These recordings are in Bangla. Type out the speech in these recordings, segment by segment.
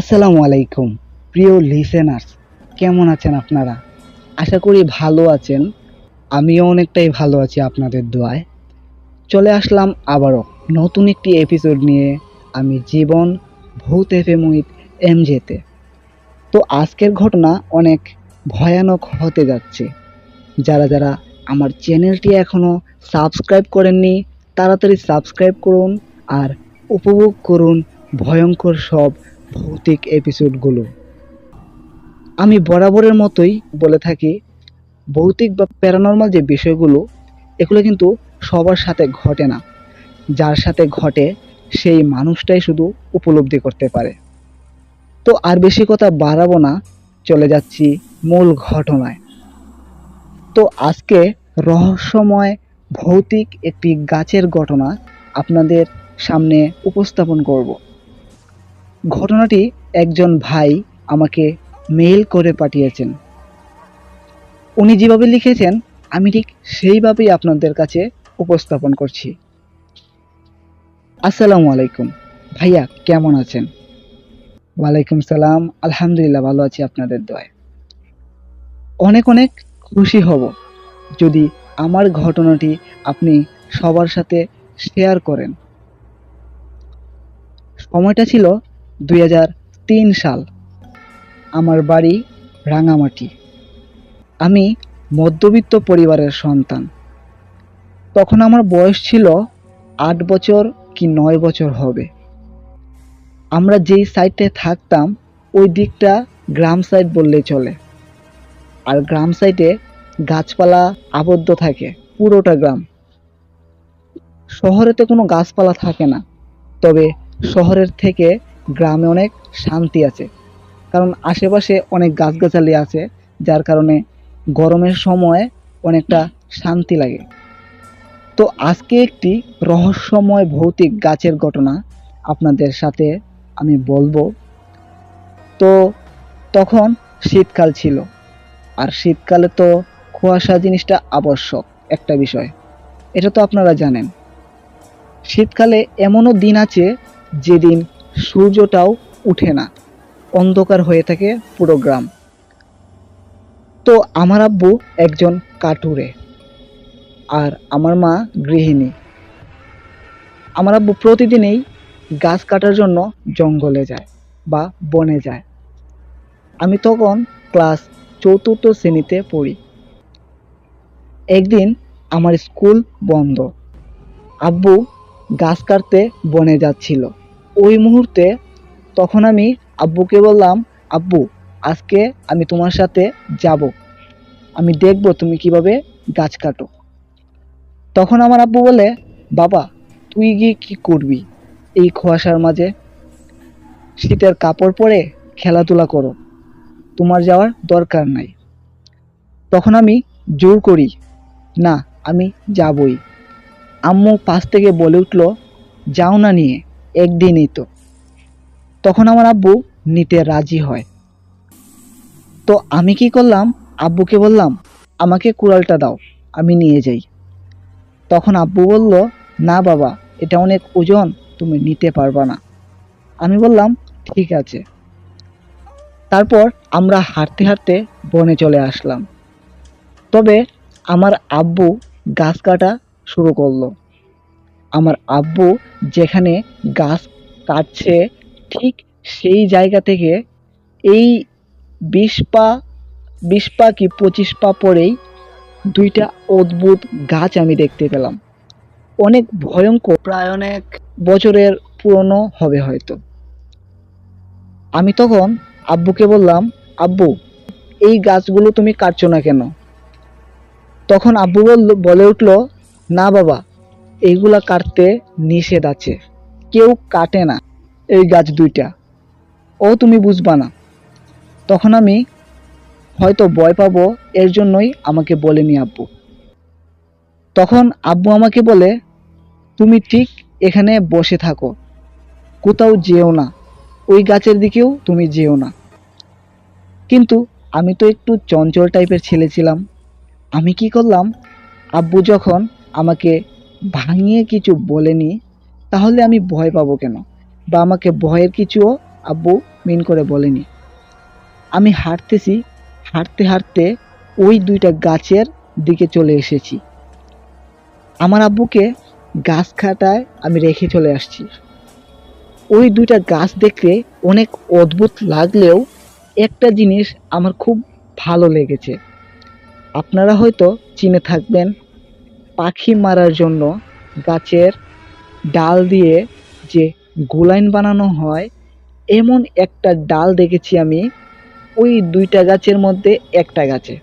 আসসালামু আলাইকুম, প্রিয় লিসেনার্স কেমন আছেন আপনারা? আশা করি ভালো আছেন, আমিও অনেকটাই ভালো আছি আপনাদের দোয়ায়। চলে আসলাম আবারও নতুন একটি এপিসোড নিয়ে, আমি জীবন ভূত এফে এম যেতে তো। আজকের ঘটনা অনেক ভয়ানক হতে যাচ্ছে। যারা যারা আমার চ্যানেলটি এখনও সাবস্ক্রাইব করেননি, তাড়াতাড়ি সাবস্ক্রাইব করুন আর উপভোগ করুন ভয়ঙ্কর সব ভৌতিক এপিসোডগুলো আমি বরাবরের মতোই বলে থাকি, ভৌতিক বা প্যারানর্মাল যে বিষয়গুলো, এগুলো কিন্তু সবার সাথে ঘটে না। যার সাথে ঘটে, সেই মানুষটাই শুধু উপলব্ধি করতে পারে। তো আর বেশি কথা বাড়াবো না, চলে যাচ্ছি মূল ঘটনায়। তো আজকে রহস্যময় ভৌতিক একটি গাছের ঘটনা আপনাদের সামনে উপস্থাপন করব। ঘটনাটি একজন ভাই আমাকে মেইল করে পাঠিয়েছেন। উনি যেভাবে লিখেছেন, আমি ঠিক সেইভাবেই আপনাদের কাছে উপস্থাপন করছি। আসসালামু আলাইকুম। ভাইয়া, কেমন আছেন? ওয়ালাইকুম সালাম। আলহামদুলিল্লাহ, ভালো আছি আপনাদের দয় অনেক অনেক খুশি হব যদি আমার ঘটনাটি আপনি সবার সাথে শেয়ার করেন। সময়টা ছিল দুই হাজার তিন সাল। আমার বাড়ি রাঙামাটি। আমি মধ্যবিত্ত পরিবারের সন্তান। তখন আমার বয়স ছিল আট বছর কি নয় বছর হবে। আমরা যেই সাইডে থাকতাম, ওই দিকটা গ্রাম সাইড বললেই চলে। আর গ্রাম সাইডে গাছপালা আবদ্ধ থাকে, পুরোটা গ্রাম। শহরেতে কোনো গাছপালা থাকে না। তবে শহরের থেকে গ্রামে অনেক শান্তি আছে। কারণ আশেপাশে অনেক গাছগাছালি আছে, যার কারণে গরমের সময় অনেকটা শান্তি লাগে। তো আজকে একটি রহস্যময় ভৌতিক গাছের ঘটনা আপনাদের সাথে আমি বলব। তো তখন শীতকাল ছিল, আর শীতকালে তো কুয়াশা জিনিসটা আবশ্যক একটা বিষয়, এটা তো আপনারা জানেন। শীতকালে এমনও দিন আছে যেদিন সূর্যটাও উঠে না। অন্ধকার হয়ে থাকে পুরো গ্রাম। তো আমার আব্বু একজন কাটুরে আর আমার মা গৃহিণী। আমার আব্বু প্রতিদিনই গাছ কাটার জন্য জঙ্গলে যায় বা বনে যায়। আমি তখন ক্লাস চতুর্থ শ্রেণীতে পড়ি। একদিন আমার স্কুল বন্ধ। আব্বু গাছ কাটতে বনে যাচ্ছিল। ওই মুহূর্তে তখন আমি আব্বুকে বললাম, আব্বু, আজকে আমি তোমার সাথে যাব। আমি দেখব তুমি কীভাবে গাছ কাটো। তখন আমার আব্বু বলে, বাবা, তুই গিয়ে কি করবি? এই কুয়াশার মাঝে শীতের কাপড় পরে খেলাধুলা করো। তোমার যাওয়ার দরকার নাই। তখন আমি জোর করি, না, আমি যাবই। আম্মু পাশ থেকে বলে উঠল, যাও না নিয়ে। একদিনই তো। তখন আমার আব্বু নিতে রাজি হয়। তো আমি কি করলাম? আব্বুকে বললাম, আমাকে কুড়ালটা দাও, আমি নিয়ে যাই। তখন আব্বু বলল, না বাবা, এটা অনেক ওজন, তুমি নিতে পারবা না। আমি বললাম, ঠিক আছে। তারপর আমরা হাঁটতে হাঁটতে বনে চলে আসলাম। তবে আমার আব্বু গাছ কাটা শুরু করল। আমার আব্বু যেখানে গাছ কাটছে, ঠিক সেই জায়গা থেকে এই বিশ পা বিশ পা কি পঁচিশ পা পরেই দুইটা অদ্ভুত গাছ আমি দেখতে পেলাম। অনেক ভয়ঙ্কর, প্রায় অনেক বছরের পুরনো হবে হয়তো। আমি তখন আব্বুকে বললাম, আব্বু, এই গাছগুলো তুমি কাটছো না কেন? তখন আব্বু বলল, বলে উঠল, না বাবা এইগুলা কাটতে নিষেধ আছে। কেউ কাটে না এই গাছ দুইটা। ও তুমি বুঝবা না। তখন আমি হয়তো ভয় পাবো এর জন্যই আমাকে বলেনি আব্বু। তখন আব্বু আমাকে বলে, তুমি ঠিক এখানে বসে থাকো। কোথাও যেও না। ওই গাছের দিকেও তুমি যেও না। কিন্তু আমি তো একটু চঞ্চল টাইপের ছেলে ছিলাম। আমি কি করলাম? আব্বু যখন আমাকে ভাঙিয়ে কিছু বলেনি, তাহলে আমি ভয় পাবো কেন? বা আমাকে ভয়ের কিছুও আব্বু মিন করে বলেনি। আমি হাঁটতেছি, হাঁটতে হাঁটতে ওই দুইটা গাছের দিকে চলে এসেছি। আমার আব্বুকে গাছ খাটায় আমি রেখে চলে আসছি। ওই দুইটা গাছ দেখতে অনেক অদ্ভুত লাগলেও একটা জিনিস আমার খুব ভালো লেগেছে। আপনারা হয়তো চিনে থাকবেন পাখি মারার জন্য গাছের ডাল দিয়ে যে গোলাইন বানানো হয়, এমন একটা ডাল দেখেছি আমি। ওই দুইটা গাছের মধ্যে একটা গাছে।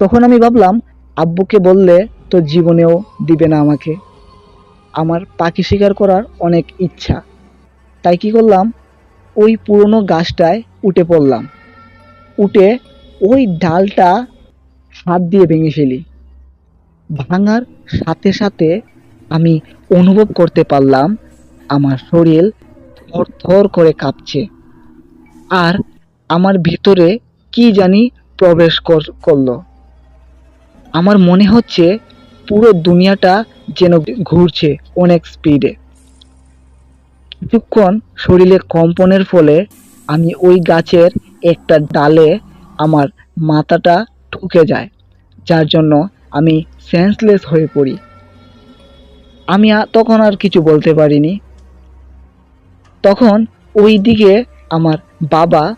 তখন আমি ভাবলাম, আব্বুকে বললে তো জীবনেও দিবে না আমাকে। আমার পাখি শিকার করার অনেক ইচ্ছা। তাই কি করলাম? ওই পুরনো গাছটায় উঠে পড়লাম। উঠে ওই ডালটা হাত দিয়ে ভেঙে ফেলি। ভাঙার সাথে সাথে আমি অনুভব করতে পারলাম, আমার শরীর থর করে কাঁপছে। আর আমার ভিতরে কি জানি প্রবেশ কর- করল। আমার মনে হচ্ছে পুরো দুনিয়াটা যেন ঘুরছে অনেক স্পিডে। কিছুক্ষণ শরীরে কম্পনের ফলে আমি ওই গাছের একটা ডালে আমার মাথাটা ঠুকে যায়, যার জন্য আমি সেন্সলেস হয়ে পড়ি। আমি তখন আর কিছু বলতে পারিনি। তখন ওই দিকে আমার বাবা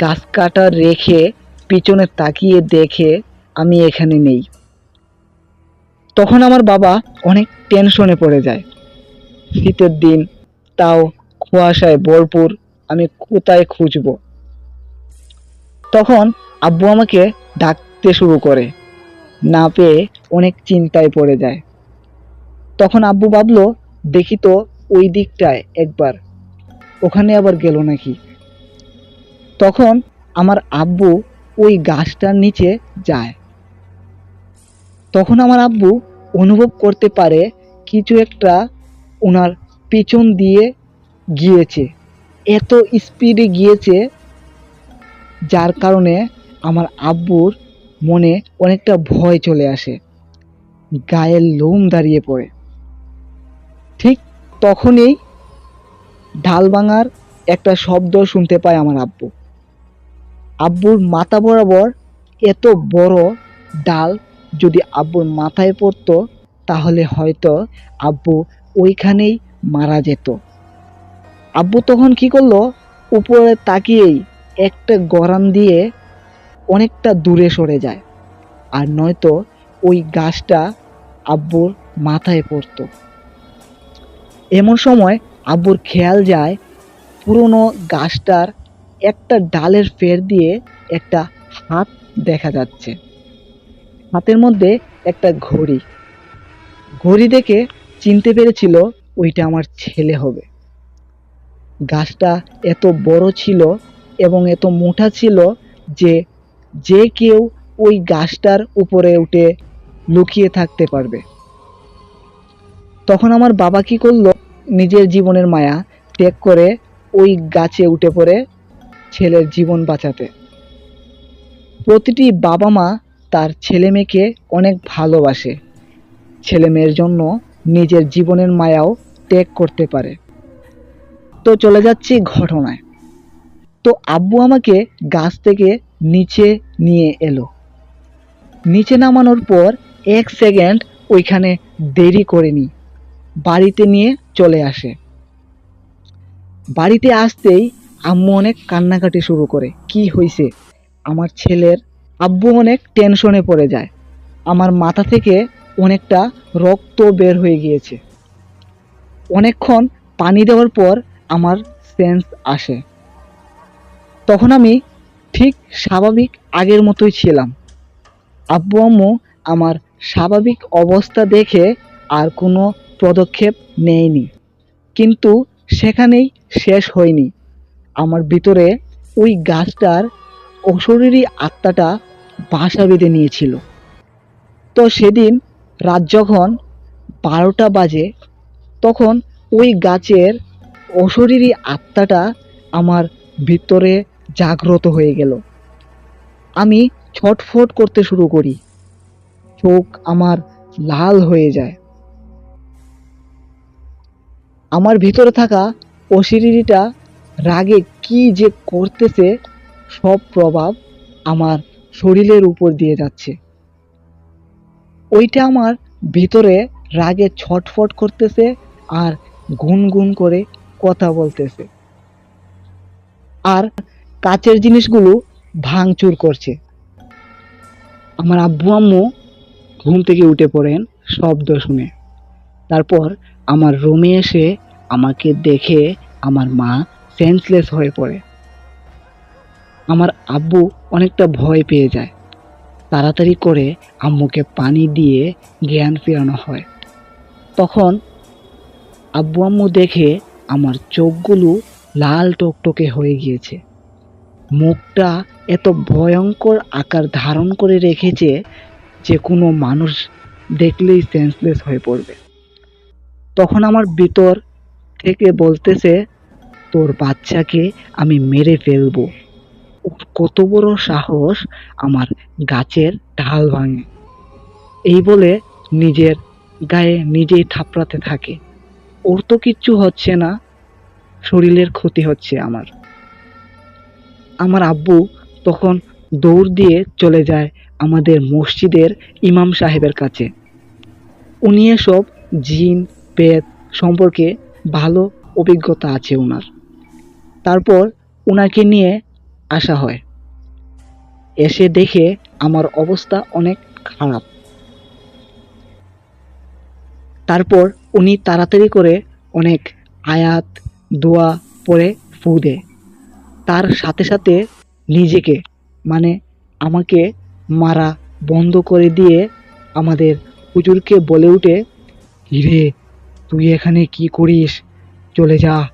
গাছ কাটা রেখে পিছনে তাকিয়ে দেখে আমি এখানে নেই। তখন আমার বাবা অনেক টেনশনে পড়ে যায়। শীতের দিন, তাও কুয়াশায় ভরপুর, আমি কোথায় খুঁজবো? তখন আব্বু আমাকে ডাকতে শুরু করে। না পেয়ে অনেক চিন্তায় পড়ে যায়। তখন আব্বু ভাবলো, দেখি তো ওই দিকটায় একবার। ওখানে আবার গেল নাকি? তখন আমার আব্বু ওই গাছটার নিচে যায়। তখন আমার আব্বু অনুভব করতে পারে কিছু একটা ওনার পিছন দিয়ে গিয়েছে, এত স্পিডে গিয়েছে, যার কারণে আমার আব্বুর মনে অনেকটা ভয় চলে আসে। গায়ের লোম দাঁড়িয়ে পড়ে। ঠিক তখনই ঢাল ভাঙার একটা শব্দ শুনতে পায় আমার আব্বু। আব্বুর মাথা বরাবর এত বড় ডাল যদি আব্বুর মাথায় পড়তো, তাহলে হয়তো আব্বু ওইখানেই মারা যেত। আব্বু তখন কি করল? উপরে তাকিয়েই একটা গরান দিয়ে অনেকটা দূরে সরে যায়। আর নয়তো ওই গাছটা আব্বুর মাথায় পড়তো। এমন সময় আব্বুর খেয়াল যায়, পুরনো গাছটার একটা ডালের ফের দিয়ে একটা হাত দেখা যাচ্ছে। হাতের মধ্যে একটা ঘড়ি। ঘড়ি দেখে চিনতে পেরেছিল ওইটা আমার ছেলে হবে। গাছটা এত বড় ছিল এবং এত মোটা ছিল যে যে কেউ ওই গাছটার উপরে উঠে লুকিয়ে থাকতে পারবে। তখন আমার বাবা কি করল? নিজের জীবনের মায়া ত্যাগ করে ওই গাছে উঠে পড়ে ছেলের জীবন বাঁচাতে। প্রতিটি বাবা মা তার ছেলে মেয়েকে অনেক ভালোবাসে। ছেলে মেয়ের জন্য নিজের জীবনের মায়াও ত্যাগ করতে পারে। তো চলে যাচ্ছি ঘটনায়। তো আব্বু আমাকে গাছ থেকে নিচে নিয়ে এলো। নিচে নামানোর পর এক সেকেন্ড ওইখানে দেরি করেনি। বাড়িতে নিয়ে চলে আসে। বাড়িতে আসতেই আম্মু অনেক কান্নাকাটি শুরু করে, কি হয়েছে আমার ছেলের আব্বু অনেক টেনশনে পড়ে যায়। আমার মাথা থেকে অনেকটা রক্ত বের হয়ে গিয়েছে। অনেকক্ষণ পানি দেওয়ার পর আমার সেন্স আসে। তখন আমি ঠিক স্বাভাবিক আগের মতোই ছিলাম। আব্বু আম্মু আমার স্বাভাবিক অবস্থা দেখে আর কোনো পদক্ষেপ নেয়নি। কিন্তু সেখানেই শেষ হয়নি। আমার ভিতরে ওই গাছটার অশরীরী আত্মাটা বাসা বেঁধে নিয়েছিল। তো সেদিন রাত যখন বারোটা বাজে, তখন ওই গাছের অশরীরী আত্মাটা আমার ভিতরে জাগ্রত হয়ে গেল। আমি ছটফট করতে শুরু করি। চোখ আমার লাল হয়ে যায়। আমার ভিতরে থাকা অশরীরীটা রাগে কি যে করতেছে, সব প্রভাব আমার শরীরের উপর দিয়ে যাচ্ছে। ওইটা আমার ভিতরে রাগে ছটফট করতেছে আর গুনগুন করে কথা বলতেছে। আর কাচের জিনিসগুলো ভাঙচুর করছে। আমার আব্বু আম্মু ঘুম থেকে উঠে পড়েন শব্দ শুনে। তারপর আমার রুমে এসে আমাকে দেখে আমার মা সেন্সলেস হয়ে পড়ে। আমার আব্বু অনেকটা ভয় পেয়ে যায়। তাড়াতাড়ি করে আম্মুকে পানি দিয়ে জ্ঞান ফেরানো হয়। তখন আব্বু আম্মু দেখে আমার চোখগুলো লাল টকটকে হয়ে গিয়েছে। মুখটা এত ভয়ঙ্কর আকার ধারণ করে রেখেছে যে কোনো মানুষ দেখলেই সেন্সলেস হয়ে পড়বে। তখন আমার ভিতর থেকে বলতেছে, তোর বাচ্চাকে আমি মেরে ফেলব। ওর কত বড় সাহস আমার গাছের ঢাল ভাঙে। এই বলে নিজের গায়ে নিজেই থাপড়াতে থাকে। ওর তো কিচ্ছু হচ্ছে না, শরীরের ক্ষতি হচ্ছে আমার। আমার আব্বু তখন দৌড় দিয়ে চলে যায় আমাদের মসজিদের ইমাম সাহেবের কাছে। উনি এসব জিন, পেত সম্পর্কে ভালো অভিজ্ঞতা আছে ওনার তারপর ওনাকে নিয়ে আসা হয়। এসে দেখে আমার অবস্থা অনেক খারাপ। তারপর উনি তাড়াতাড়ি করে অনেক আয়াত, দোয়া পড়ে ফু দেয়। তার সাথে সাথে নিজেকে মানে আমাকে মারা বন্ধ করে দিয়ে আমাদের হুজুরকে বলে উঠে হিরে তুই এখানে কি করিস? চলে যা।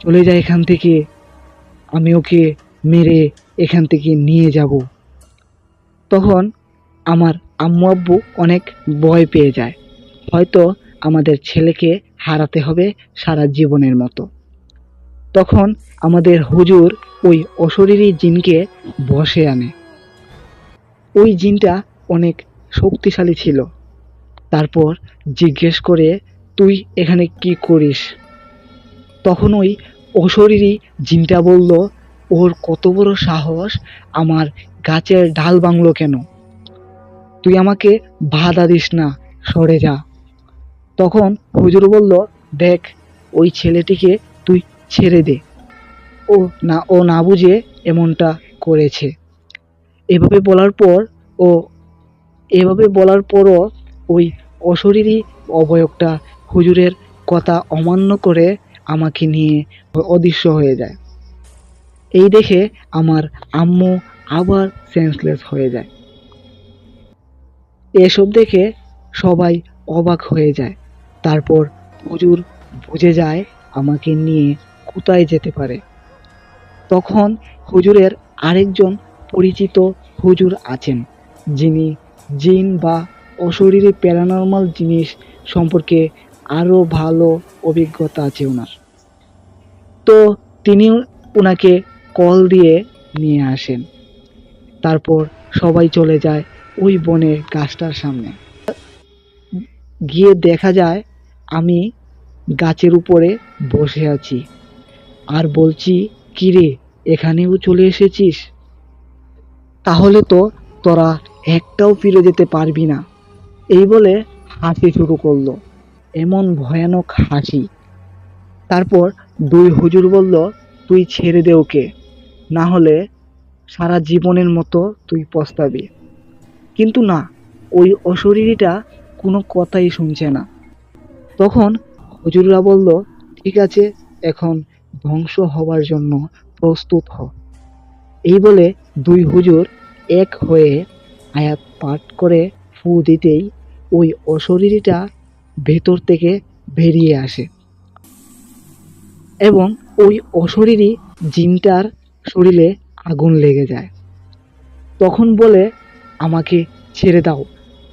চলে যা এখান থেকে। আমি ওকে মেরে এখান থেকে নিয়ে যাব। তখন আমার আম্মু আব্বু অনেক ভয় পেয়ে যায়। হয়তো আমাদের ছেলেকে হারাতে হবে সারা জীবনের মতো। তখন আমাদের হুজুর ওই অশরীরী জিনকে বসে আনে। ওই জিনটা অনেক শক্তিশালী ছিল। তারপর জিজ্ঞেস করে, তুই এখানে কি করিস? তখন ওই অশরীরী জিনটা বলল, ওর কত বড় সাহস, আমার গাছের ডাল ভাঙলো কেন? তুই আমাকে বাধা দিস না, সরে যা। তখন হুজুর বলল, দেখ, ওই ছেলেটিকে ছেড়ে দে। ও না ও না বুঝে এমনটা করেছে। এভাবে বলার পর ও, এভাবে বলার পরও ওই অশরীরী অবয়বটা হুজুরের কথা অমান্য করে আমাকে নিয়ে অদৃশ্য হয়ে যায়। এই দেখে আমার আম্মু আবার সেন্সলেস হয়ে যায়। এসব দেখে সবাই অবাক হয়ে যায়। তারপর হুজুর বুঝে যায় আমাকে নিয়ে কোথায় যেতে পারে? তখন হুজুরের আরেকজন পরিচিত হুজুর আছেন, যিনি জিন বা অশরীরী প্যারানর্মাল জিনিস সম্পর্কে আরও ভালো অভিজ্ঞতা আছে ওনার। তো তিনি ওনাকে কল দিয়ে নিয়ে আসেন। তারপর সবাই চলে যায় ওই বনের গাছটার সামনে। গিয়ে দেখা যায়, আমি গাছের উপরে বসে আছি। আর বলছি, কিরে, এখানেও চলে এসেছিস? তাহলে তো তোরা একটাও ফিরে যেতে পারবি না। এই বলে হাসি শুরু করল। এমন ভয়ানক হাসি। তারপর দুই হুজুর বলল, তুই ছেড়ে দে ওকে। না হলে সারা জীবনের মতো তুই পস্তাবি। কিন্তু না, ওই অশরীরীটা কোনো কথাই শুনছে না। তখন হুজুররা বলল, ঠিক আছে, এখন ধ্বংস হওয়ার জন্য প্রস্তুত হ। এই বলে দুই হুজুর এক হয়ে আয়াত পাঠ করে ফু দিতেই ওই অশরীরীটা ভেতর থেকে বেরিয়ে আসে। এবং ওই অশরীরী জিনটার শরীরে আগুন লেগে যায়। তখন বলে, আমাকে ছেড়ে দাও।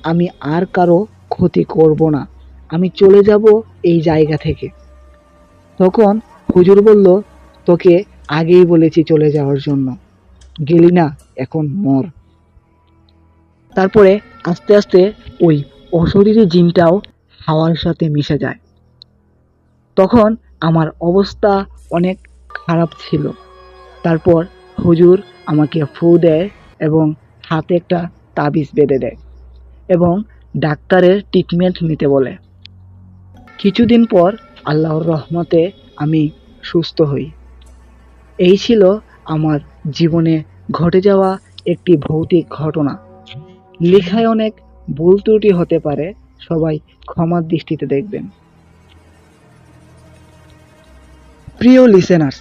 আমি আর কারও ক্ষতি করব না। আমি চলে যাব এই জায়গা থেকে। তখন হুজুর বলল, তোকে আগেই বলেছি চলে যাওয়ার জন্য। গেলি না, এখন মর। তারপরে আস্তে আস্তে ওই অশরীরী জিনটাও হাওয়ার সাথে মিশে যায়। তখন আমার অবস্থা অনেক খারাপ ছিল। তারপর হুজুর আমাকে ফু দেয় এবং হাতে একটা তাবিজ বেঁধে দেয় এবং ডাক্তারের ট্রিটমেন্ট নিতে বলে। কিছুদিন পর আল্লাহর রহমতে আমি সুস্থ হই। এই ছিল আমার জীবনে ঘটে যাওয়া একটি ভৌতিক ঘটনা। লেখায় অনেক ভুল ত্রুটি হতে পারে, সবাই ক্ষমার দৃষ্টিতে দেখবেন। প্রিয় লিসেনার্স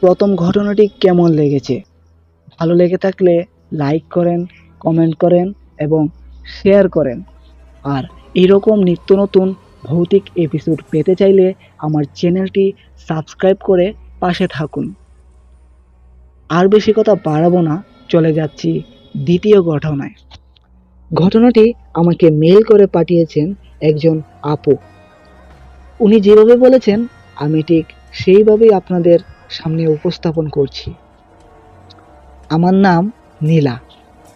প্রথম ঘটনাটি কেমন লেগেছে? ভালো লেগে থাকলে লাইক করেন কমেন্ট করেন এবং শেয়ার করেন। আর এরকম নিত্য নতুন ভৌতিক এপিসোড পেতে চাইলে আমার চ্যানেলটি সাবস্ক্রাইব করে পাশে থাকুন। আর বেশি কথা বাড়াবো না, চলে যাচ্ছি দ্বিতীয় ঘটনায়। ঘটনাটি আমাকে মেল করে পাঠিয়েছেন একজন আপু। উনি যেভাবে বলেছেন, আমি ঠিক সেইভাবেই আপনাদের সামনে উপস্থাপন করছি। আমার নাম নীলা।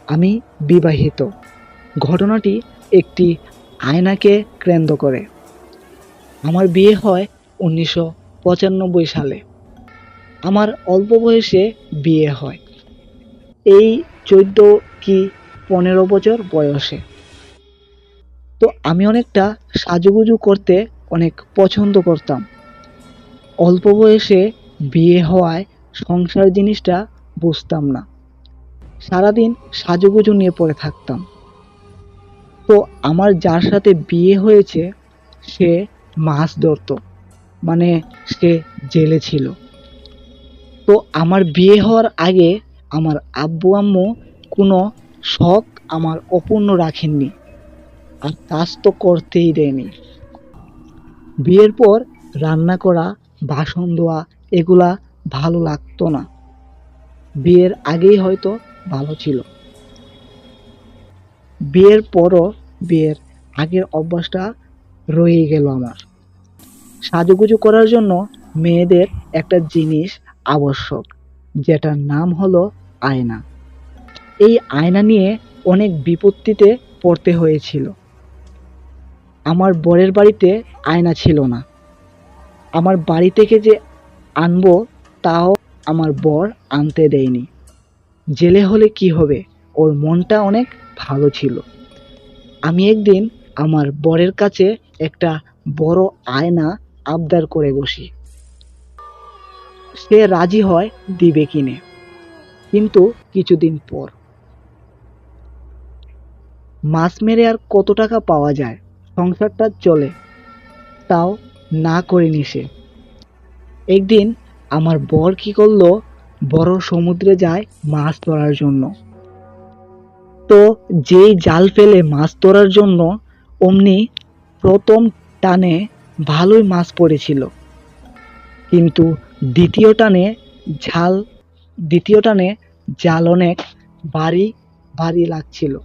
আমি বিবাহিত। ঘটনাটি একটি আয়নাকে কেন্দ্র করে। আমার বিয়ে হয় উনিশশো পঁচানব্বই সালে। আমার অল্প বয়সে বিয়ে হয়। এই চোদ্দ কি পনেরো বছর বয়সে। তো আমি অনেকটা সাজুগুজু করতে অনেক পছন্দ করতাম। অল্প বয়সে বিয়ে হওয়ায় সংসার জিনিসটা বুঝতাম না। সারাদিন সাজুগুজু নিয়ে পড়ে থাকতাম। তো আমার যার সাথে বিয়ে হয়েছে, সে মাছ ধরতো। মানে সে জেলে ছিল। তো আমার বিয়ে হওয়ার আগে আমার আব্বু আম্মু কোনো শখ আমার অপূর্ণ রাখেননি। আর কাজ তো করতেই দেয়নি। বিয়ের পর রান্না করা, বাসন ধোয়া, এগুলা ভালো লাগতো না। বিয়ের আগেই হয়তো ভালো ছিল। বিয়ের পরও বিয়ের আগের অভ্যাসটা রয়ে গেল আমার। সাজুগুজু করার জন্য মেয়েদের একটা জিনিস আবশ্যক, যেটার নাম হলো আয়না। এই আয়না নিয়ে অনেক বিপত্তিতে পড়তে হয়েছিল। আমার বরের বাড়িতে আয়না ছিল না। আমার বাড়ি থেকে যে আনব, তাও আমার বর আনতে দেয়নি। জেলে হলে কি হবে? ওর মনটা অনেক ভালো ছিল। আমি একদিন আমার বরের কাছে একটা বড় আয়না আবদার করে বসি। সে রাজি হয় দিবে কিনে। কিন্তু কিছুদিন পর। মাছ মেরে আর কত টাকা পাওয়া যায়? সংসারটা চলে। তাও না করেনি সে। একদিন আমার বর কি করল? বড় সমুদ্রে যায় মাছ ধরার জন্য। তো যেই জাল ফেলে মাছ ধরার জন্য অমনি প্রথম টানে ভালোই মাছ পড়েছিল। কিন্তু দ্বিতীয় টানে ঝাল, দ্বিতীয় টানে জাল অনেক ভারী ভারী লাগছিল।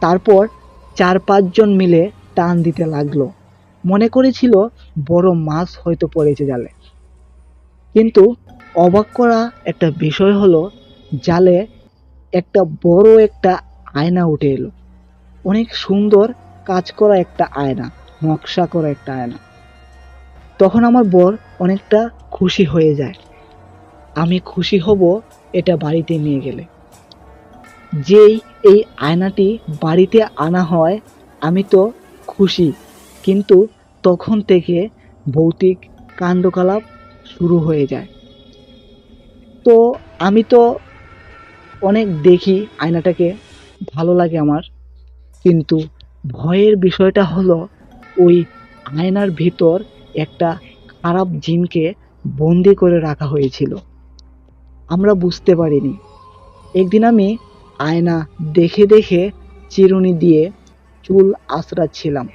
তারপর চার পাঁচজন মিলে টান দিতে লাগল। মনে করেছিল বড় মাছ হয়তো পড়েছে জালে। কিন্তু অবাক করা একটা বিষয় হলো, জালে একটা বড় একটা আয়না উঠে এলো। অনেক সুন্দর কাজ করা একটা আয়না, নকশা করা একটা আয়না। তখন আমার বর অনেকটা খুশি হয়ে যায়। আমি খুশি হব এটা বাড়িতে নিয়ে গেলে। যেই এই আয়নাটি বাড়িতে আনা হয়, আমি তো খুশি। কিন্তু তখন থেকে ভৌতিক কাণ্ডকলাপ শুরু হয়ে যায়। তো আমি তো অনেক দেখি আয়নাটাকে, ভালো লাগে আমার। কিন্তু ভয়ের বিষয়টা হলো, ওই আয়নার ভিতর একটা খারাপ জিনকে বন্দি করে রাখা হয়েছিল। আমরা বুঝতে পারিনি। একদিন আমি আয়না দেখে দেখে চিরুনি দিয়ে চুল আঁচড়াচ্ছিলাম।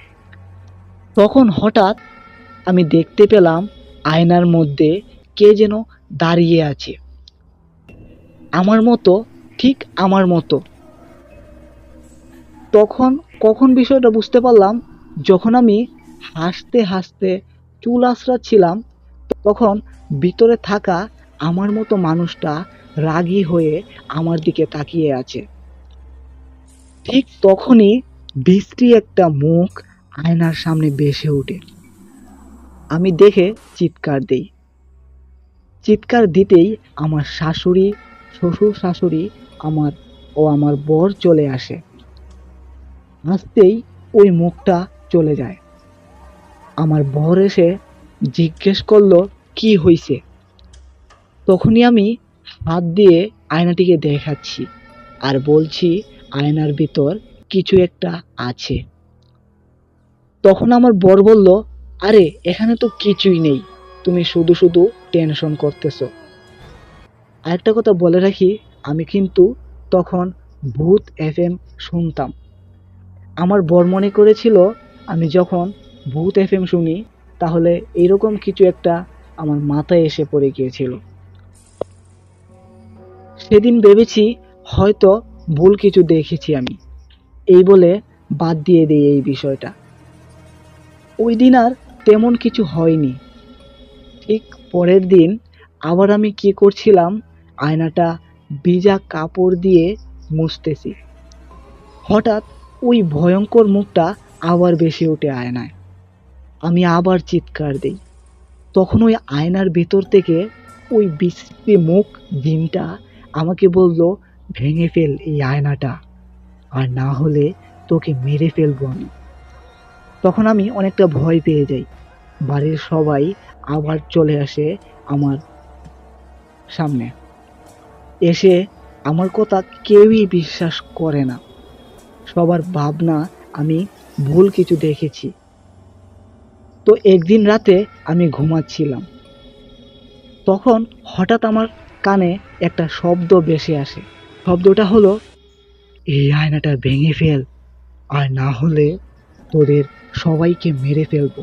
তখন হঠাৎ আমি দেখতে পেলাম আয়নার মধ্যে কে যেন দাঁড়িয়ে আছে। আমার মতো, ঠিক আমার মতো। তখন কখন বিষয়টা বুঝতে পারলাম, যখন আমি হাসতে হাসতে চুল আঁচড়াচ্ছিলাম, তখন ভিতরে থাকা আমার মতো মানুষটা রাগী হয়ে আমার দিকে তাকিয়ে আছে। ঠিক তখনই বিশ্রী একটা মুখ আয়নার সামনে বেসে ওঠে। আমি দেখে চিৎকার দেই। চিৎকার দিতেই আমার শাশুড়ি, শ্বশুর শাশুড়ি আমার ও আমার বর চলে আসে। আসতেই ওই মুখটা চলে যায়। আমার বর এসে জিজ্ঞেস করল, কি হয়েছে তখনই আমি হাত দিয়ে আয়নাটিকে দেখাচ্ছি আর বলছি, আয়নার ভিতর কিছু একটা আছে। তখন আমার বর বলল, আরে, এখানে তো কিছুই নেই। তুমি শুধু শুধু টেনশন করতেছো। আরেকটা কথা বলে রাখি, আমি কিন্তু তখন ভূত এফ শুনতাম। আমার বর মনে করেছিল, আমি যখন ভূত এফ এম শুনি, তাহলে এরকম কিছু একটা আমার মাথায় এসে পড়ে গিয়েছিল। সেদিন ভেবেছি হয়তো ভুল কিছু দেখেছি আমি। এই বলে বাদ দিয়ে দিই এই বিষয়টা। ওই দিন আর তেমন কিছু হয়নি। ঠিক পরের দিন আবার আমি কি করছিলাম, আয়নাটা ভিজা কাপড় দিয়ে মুছতেছি। হঠাৎ ওই ভয়ঙ্কর মুখটা আবার বেশি ওঠে আয়নায়। আমি আবার চিৎকার দিই। তখন ওই আয়নার ভেতর থেকে ওই বিশ্রী মুখ দিনটা আমাকে বলল, ভেঙে ফেল এই আয়নাটা। আর না হলে তোকে মেরে ফেলব আমি। তখন আমি অনেকটা ভয় পেয়ে যাই। বাড়ির সবাই আবার চলে আসে আমার সামনে। এসে আমার কথা কেউই বিশ্বাস করে না। সবার ভাবনা আমি ভুল কিছু দেখেছি। তো একদিন রাতে আমি ঘুমাচ্ছিলাম। তখন হঠাৎ আমার কানে একটা শব্দ ভেসে আসে। শব্দটা হলো, এই আয়নাটা ভেঙে ফেল, আর না হলে তোদের সবাইকে মেরে ফেলব।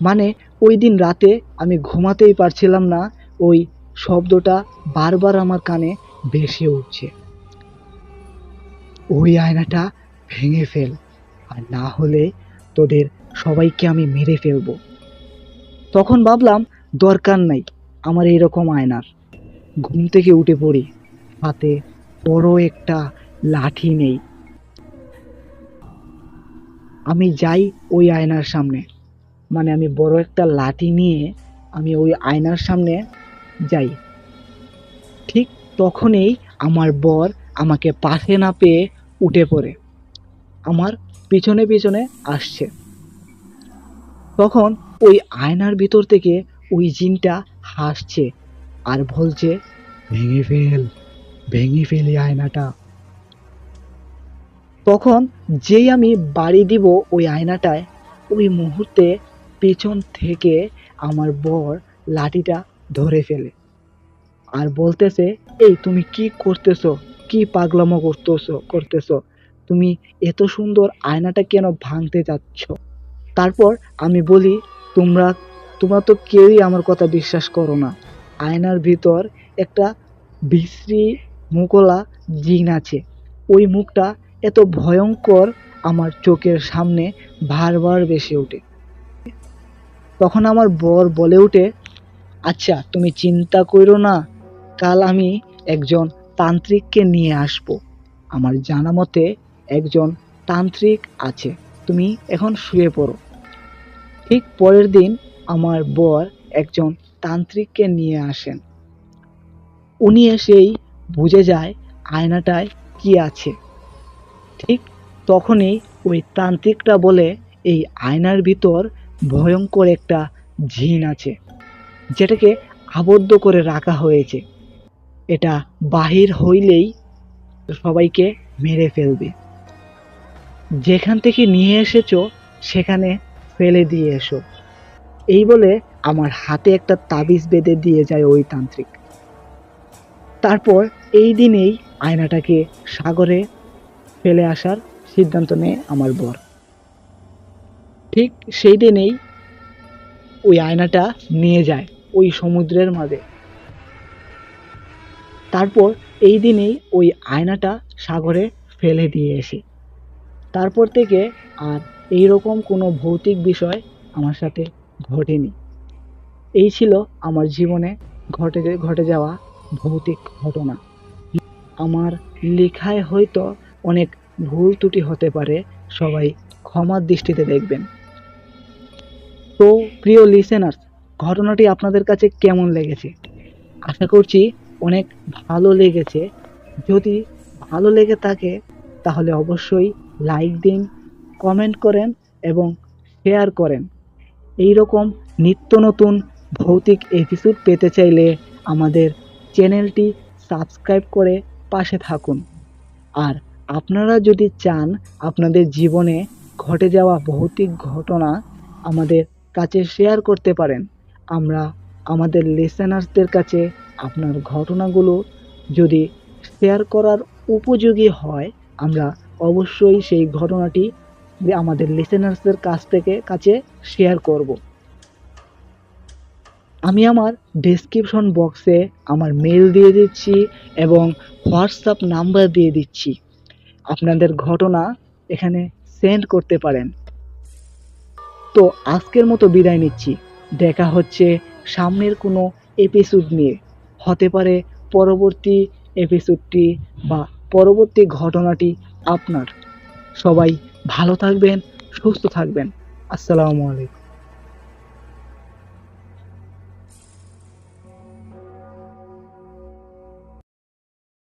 মানে ওই দিন রাতে আমি ঘুমাতেই পারছিলাম না, ওই শব্দটা বারবার আমার কানে ভেসে উঠছে। ওই আয়নাটা ভেঙে ফেল, আর না হলে তোদের সবাইকে আমি মেরে ফেলব। তখন ভাবলাম, দরকার নাই আমার এইরকম আয়নার। ঘুম থেকে উঠে পড়ি, হাতে বড় একটা লাঠি নেই। আমি যাই ওই আয়নার সামনে মানে আমি বড় একটা লাঠি নিয়ে আমি ওই আয়নার সামনে যাই। ঠিক তখনই আমার বর আমাকে পাশে না পেয়ে উঠে পড়ে। আমার পিছনে পিছনে আসছে। তখন ওই আয়নার ভিতর থেকে ওই জিনটা হাসছে আর বলছে, ভেঙে ফেল ভেঙে ফেল আয়নাটা। তখন যেই আমি বাড়ি দিব ওই আয়নাটায়, ওই মুহূর্তে পেছন থেকে আমার বর লাঠিটা ধরে ফেলে আর বলতেছে, এই তুমি কি করতেছো? কি পাগলামো করতেছো করতেছো? তুমি এত সুন্দর আয়নাটা কেন ভাঙতে যাচ্ছ তারপর আমি বলি, তোমরা তোমরা তো কেউই আমার কথা বিশ্বাস করো না। আয়নার ভিতর একটা বিশ্রী মুকলা জিন আছে। ওই মুখটা এত ভয়ঙ্কর আমার চোখের সামনে বারবার বেশি ওঠে। তখন আমার বর বলে ওঠে আচ্ছা তুমি চিন্তা করো না, কাল আমি একজন তান্ত্রিককে নিয়ে আসব। আমার জানা মতে একজন তান্ত্রিক আছে। তুমি এখন শুয়ে পড়ো। ঠিক পরের দিন আমার বর একজন তান্ত্রিককে নিয়ে আসেন। উনি এসেই বুঝে যায় আয়নাটায় কি আছে। ঠিক তখনই ওই তান্ত্রিকটা বলে, এই আয়নার ভিতর ভয়ঙ্কর একটা জিন আছে, যেটাকে আবদ্ধ করে রাখা হয়েছে। এটা বাহির হইলেই সবাইকে মেরে ফেলবে। যেখান থেকে নিয়ে এসেছ, সেখানে ফেলে দিয়ে এসো। এই বলে আমার হাতে একটা তাবিজ বেঁধে দিয়ে যায় ওই তান্ত্রিক। তারপর এই দিনেই আয়নাটাকে সাগরে ফেলে আসার সিদ্ধান্ত নেয় আমার বর। ঠিক সেই দিনেই ওই আয়নাটা নিয়ে যায় ওই সমুদ্রের মাঝে। তারপর এই দিনেই ওই আয়নাটা সাগরে ফেলে দিয়ে এসে তারপর থেকে আর এই রকম কোনো ভৌতিক বিষয় আমার সাথে ঘটেনি। এই ছিল আমার জীবনে ঘটে ঘটে যাওয়া ভৌতিক ঘটনা। আমার লেখায় হয়তো অনেক ভুল ত্রুটি হতে পারে, সবাই ক্ষমার দৃষ্টিতে দেখবেন। তো প্রিয় লিসেনার্স ঘটনাটি আপনাদের কাছে কেমন লেগেছে? আশা করছি অনেক ভালো লেগেছে। যদি ভালো লেগে থাকে, তাহলে অবশ্যই লাইক দিন কমেন্ট করেন এবং শেয়ার করেন। এই রকম নিত্য নতুন ভৌতিক এপিসোড পেতে চাইলে আমাদের চ্যানেলটি সাবস্ক্রাইব করে পাশে থাকুন। আর আপনারা যদি চান আপনাদের জীবনে ঘটে যাওয়া ভৌতিক ঘটনা আমাদের কাছে শেয়ার করতে পারেন, আমরা আমাদের লিসেনার্সদের কাছে আপনার ঘটনাগুলো যদি শেয়ার করার উপযোগী হয়, আমরা অবশ্যই সেই ঘটনাটি আমাদের লিসেনার্সদের কাছ থেকে কাছে শেয়ার করব। আমি আমার ডেসক্রিপশন বক্সে আমার মেল দিয়ে দিচ্ছি এবং হোয়াটসঅ্যাপ নাম্বার দিয়ে দিচ্ছি। আপনাদের ঘটনা এখানে সেন্ড করতে পারেন। তো আজকের মতো বিদায় নিচ্ছি। দেখা হচ্ছে সামনের কোনো এপিসোড নিয়ে। হতে পারে পরবর্তী এপিসোডটি বা পরবর্তী ঘটনাটি আপনার। সবাই ভালো থাকবেন, সুস্থ থাকবেন। আসসালামু আলাইকুম।